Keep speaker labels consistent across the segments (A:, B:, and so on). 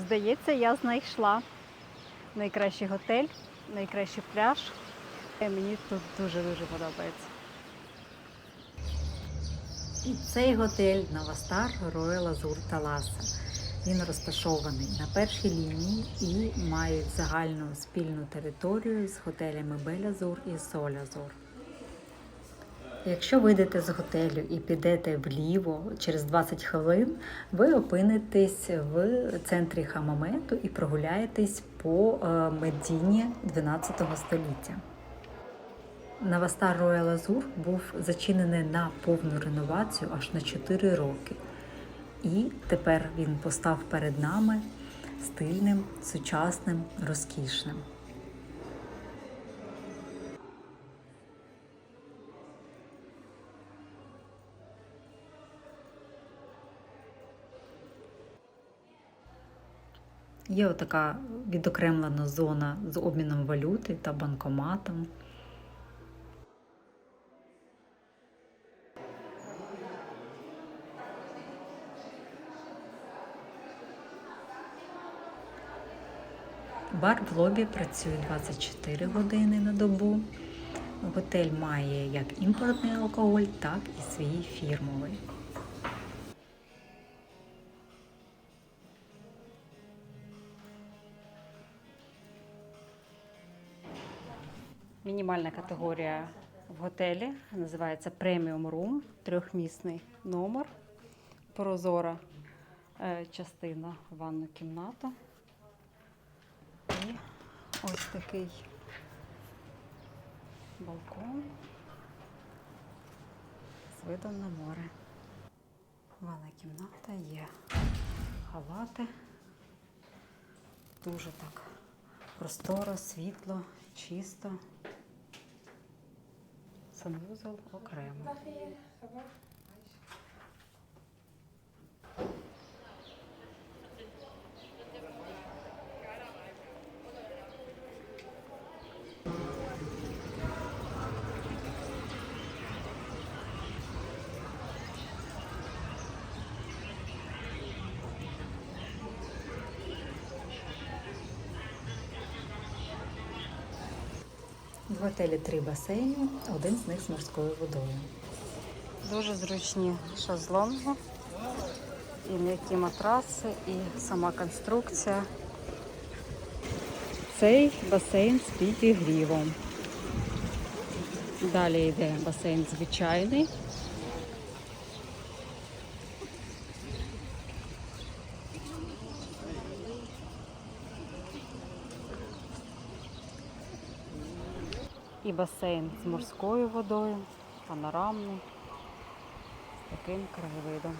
A: Здається, я знайшла найкращий готель, найкращий пляж. І Мені тут дуже-дуже подобається.
B: І цей готель Новостар Роyal Azur Таласа. Він розташований на першій лінії і має загальну спільну територію з готелями Белязур і Солязур. Якщо вийдете з готелю і підете вліво через 20 хвилин, ви опинитесь в центрі Хамамету і прогуляєтесь по е, Медіні 12 століття. Навастар Royal Azur був зачинений на повну реновацію аж на 4 роки. І тепер він постав перед нами стильним, сучасним, розкішним. Є отака відокремлена зона з обміном валюти та банкоматом. Бар в лобі працює 24 години на добу. Готель має як імпортний алкоголь, так і свій фірмовий.
A: Мінімальна категорія в готелі називається преміум рум, трьохмісний номер, прозора е, частина ванна кімната. І ось такий балкон з видом на море. Ванна кімната є халати. Дуже так просторо, світло, чисто. Санвузол окремо.
B: В готелі три басейни, один з них з морською водою.
A: Дуже зручні шезлонги, і м'які матраси, і сама конструкція. Цей басейн з підігрівом. Далі йде басейн звичайний. І басейн з морською водою, панорамний, з таким краєвидом.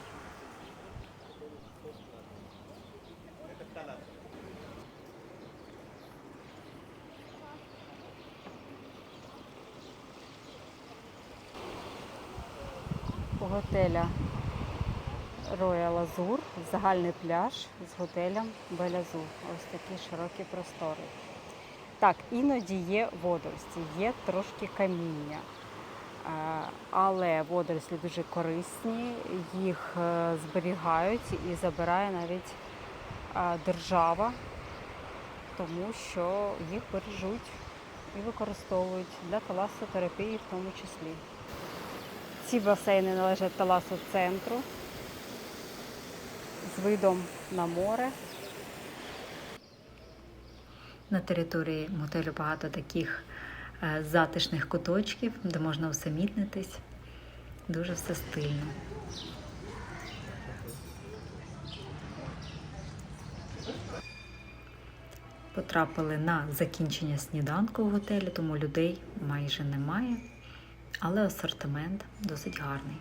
A: У готеля Royal Azur загальний пляж з готелем Белязу. Ось такі широкі простори. Так, іноді є водорості, є трошки каміння. Е, Але водорослі дуже корисні, їх е, зберігають і забирає навіть е, держава, тому що їх бережуть і використовують для таласотерапії в тому числі. Ці басейни належать таласу центру з видом на море.
B: На території мотелю багато таких е, затишних куточків, де можна усамітнитись. Дуже все стильно. Потрапили на закінчення сніданку в готелі, тому людей майже немає, але асортимент досить гарний.